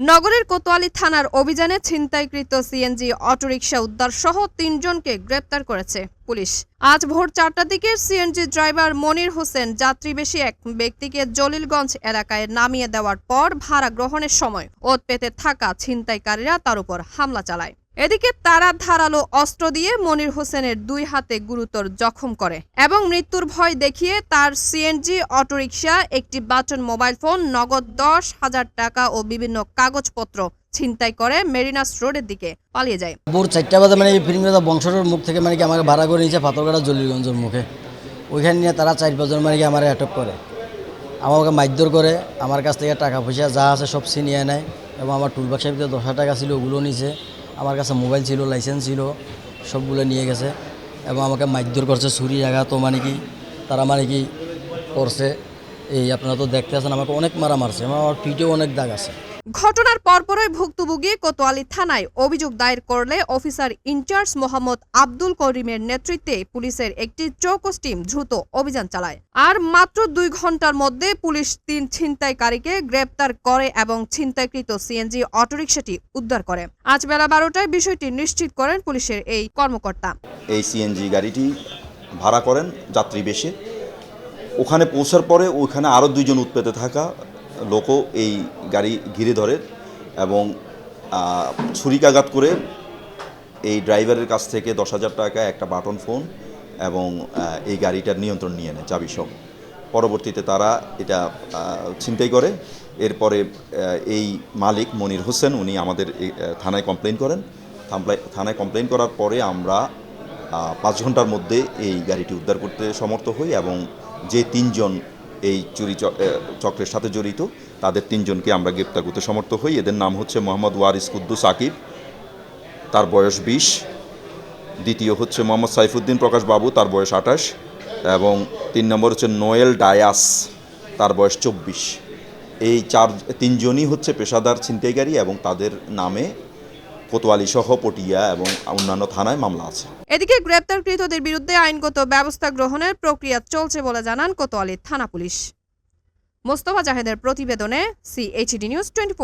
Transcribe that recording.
নগরের কোতোয়ালি থানার অভিযানে ছিনতাইকৃত সিএনজি, অটোরিকশা উদ্ধার সহ তিনজনকে গ্রেপ্তার করেছে পুলিশ। আজ ভোর চারটার দিকে সিএনজি ড্রাইভার মনির হোসেন যাত্রীবেশী এক ব্যক্তিকে জলিলগঞ্জ এলাকায় নামিয়ে দেওয়ার পর ভাড়া গ্রহণের সময় ওত পেতে থাকা ছিনতাইকারীরা তার উপর হামলা চালায়। এদিকে তারা ধারালো অস্ত্র দিয়ে মনির হোসেনের দুই হাতে গুরুতর জখম করে এবং মৃত্যুর ভয় দেখিয়ে তার সিএনজি, অটোরিকশা, একটি বাটন মোবাইল ফোন, নগদ দশ হাজার টাকা ও বিভিন্ন কাগজপত্র ছিনতাই করে মেরিনাস রোডের দিকে পালিয়ে যায়। ভোর চারটা বাজে মানে এই ফিল্মটা মুখ থেকে মানে কি আমাকে ভাড়া করে নিয়েছে পাথরঘাটা জলিগঞ্জের মুখে। ওইখানে নিয়ে তারা চার পাঁচজন মানে কি আমার অ্যাটক করে। আমাকে মারধর করে, আমার কাছ থেকে টাকা পয়সা যা আছে সব ছিনিয়ে নেয় এবং আমার টুল বাক্সের ভিতরে দশ টাকা ছিল ওগুলো নিছে। আমার কাছে মোবাইল ছিল লাইসেন্স ছিল, সবগুলো নিয়ে গেছে এবং আমাকে মারধর করছে ছুরি তো মানে কি, তারা মানে কি করছে। এই আপনারা তো দেখতে আছেন আমাকে অনেক মারা মারছে আমার পিঠেও অনেক দাগ আছে। ঘটনার পরপরই ভুক্তভোগী কোতোয়ালি থানায় অভিযোগ দায়ের করলে অফিসার ইনচার্জ মোহাম্মদ আব্দুল করিমের নেতৃত্বে পুলিশের একটি চৌকস টিম দ্রুত অভিযান চালায়। আর মাত্র দুই ঘণ্টার মধ্যে পুলিশ তিন ছিনতাইকারীকে গ্রেপ্তার করে এবং ছিনতাইকৃত সিএনজি অটোরিকশাটি উদ্ধার করে। আজ বেলা বারোটায় বিষয়টি নিশ্চিত করেন পুলিশের এই কর্মকর্তা। এই সিএনজি গাড়িটি ভাড়া করেন যাত্রী বেশে। ওখানে পৌঁছার পরে ওখানে আরও দুইজন উৎপেতে থাকা লোকও এই গাড়ি ঘিরে ধরে এবং ছুরিকাঘাত করে এই ড্রাইভারের কাছ থেকে দশ হাজার টাকা, একটা বাটন ফোন এবং এই গাড়িটার নিয়ন্ত্রণ নিয়ে নেয়, চাবি সহ। পরবর্তীতে তারা এটা ছিনতাই করে। এরপরে এই মালিক মনির হোসেন, উনি আমাদের থানায় কমপ্লেন করেন। থানায় কমপ্লেন করার পরে আমরা পাঁচ ঘণ্টার মধ্যে এই গাড়িটি উদ্ধার করতে সমর্থ হই এবং যে তিনজন এই চুরি চক্রের সাথে জড়িত, তাদের তিনজনকে আমরা গ্রেপ্তার করতে সমর্থ হই। এদের নাম হচ্ছে মোহাম্মদ ওয়ারিস কুদ্দুস আকিব, তার বয়স বিশ। দ্বিতীয় হচ্ছে মোহাম্মদ সাইফুদ্দিন প্রকাশ বাবু, তার বয়স আঠাশ। এবং তিন নম্বর হচ্ছে নোয়েল ডায়াস, তার বয়স চব্বিশ। এই চার, তিনজনই হচ্ছে পেশাদার ছিনতাইকারী এবং তাদের নামে কোতোয়ালি সহ পটিয়া এবং অন্যান্য থানায় মামলা আছে। এদিকে গ্রেপ্তারকৃতদের বিরুদ্ধে আইনগত ব্যবস্থা গ্রহণের প্রক্রিয়া চলছে বলে জানান কোতোয়ালি থানা পুলিশ। মোস্তফা জাহেদের প্রতিবেদনে সিএইচডি নিউজ টোয়েন্টি